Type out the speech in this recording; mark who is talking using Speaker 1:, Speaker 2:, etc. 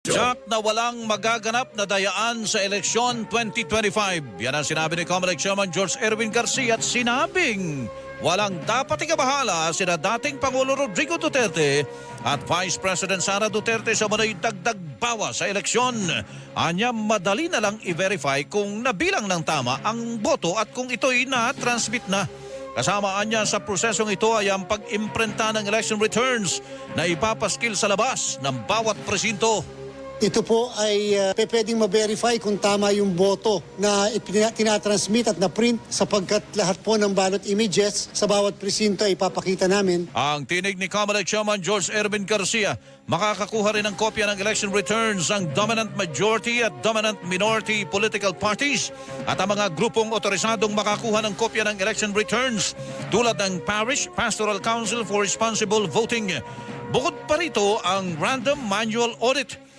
Speaker 1: Jack na walang magaganap na dayaan sa eleksyon 2025. Yan ang sinabi ni Comelec Chairman George Erwin Garcia at sinabing walang dapat ikabahala sina dating Pangulo Rodrigo Duterte at Vice President Sara Duterte sa manoy dagdag bawa sa eleksyon. Anya madali na lang i-verify kung nabilang ng tama ang boto at kung ito'y na-transmit na. Kasama niya sa prosesong ito ay ang pag-imprenta ng election returns na ipapaskil sa labas ng bawat presinto.
Speaker 2: Ito po ay uh, pe- pwedeng ma-verify kung tama yung boto na tinatransmit at na-print sapagkat lahat po ng ballot images sa bawat presinto ay ipapakita namin.
Speaker 1: Ang tinig ni Comelec Chairman George Erwin Garcia, makakakuha rin ng kopya ng election returns ang dominant majority at dominant minority political parties at ang mga grupong otorisadong makakuha ng kopya ng election returns tulad ng Parish Pastoral Council for Responsible Voting. Bukod pa rito ang random manual audit